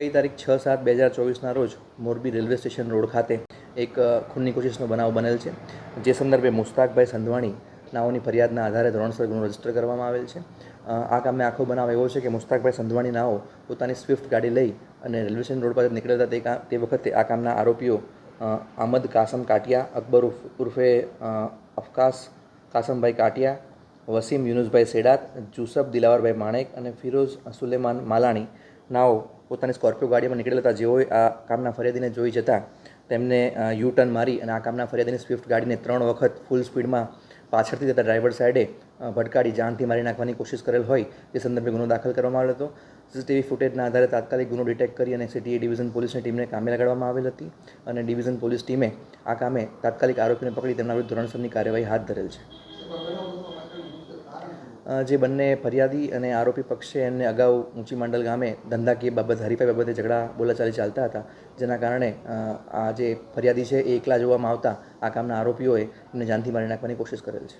ગઈ તારીખ છ સાત બે હજાર ચોવીસના રોજ મોરબી રેલવે સ્ટેશન રોડ ખાતે એક ખૂનની કોશિશનો બનાવ બનેલ છે. જે સંદર્ભે મુસ્તાકભાઈ સંધવાણી નાઓની ફરિયાદના આધારે ધોરણસર ગુનો રજિસ્ટર કરવામાં આવેલ છે. આ કામે આખો બનાવ એવો છે કે મુસ્તાકભાઈ સંધવાણી નાઓ પોતાની સ્વિફ્ટ ગાડી લઈ અને રેલવે સ્ટેશન રોડ પર નીકળતા તે તે વખતે આ કામના આરોપીઓ આમદ કાસમ કાટિયા, અકબર ઉર્ફ અફકાસ કાસમભાઈ કાટિયા વસીમ યુનુસભાઈ સેડાત, જુસફ દિલાવરભાઈ માણેક અને ફિરોઝ સુલેમાન માલાણી નાઓ પોતાની સ્કોર્પિયો ગાડીમાં નીકળેલા હતા. જેઓએ આ કામના ફરિયાદીને જોઈ જતાં તેમને યુ ટર્ન મારી અને આ કામના ફરિયાદીની સ્વિફ્ટ ગાડીને ત્રણ વખત ફૂલ સ્પીડમાં પાછળથી જતા ડ્રાઈવર સાઈડે ભટકાડી જાનથી મારી નાખવાની કોશિશ કરેલ હોય તે સંદર્ભે ગુનો દાખલ કરવામાં આવ્યો હતો. સીસીટીવી ફૂટેજના આધારે તાત્કાલિક ગુનો ડિટેક્ટ કરી અને સીટીએ ડિવિઝન પોલીસની ટીમને કામે લગાડવામાં આવેલ હતી અને ડિવિઝન પોલીસ ટીમે આ કામે તાત્કાલિક આરોપીને પકડી તેમના વિરુદ્ધ ધોરણસરની કાર્યવાહી હાથ ધરેલ છે. જે બંને ફરિયાદી અને આરોપી પક્ષે એમને અગાઉ ઊંચી માંડલ ગામે ધંધાકીય બાબત, હરીફાઈ બાબતે ઝઘડા, બોલાચાલી ચાલતા હતા. જેના કારણે આ જે ફરિયાદી છે એ એકલા જોવામાં આવતા આ કામના આરોપીઓએ એમને જાનથી મારી નાખવાની કોશિશ કરેલ છે.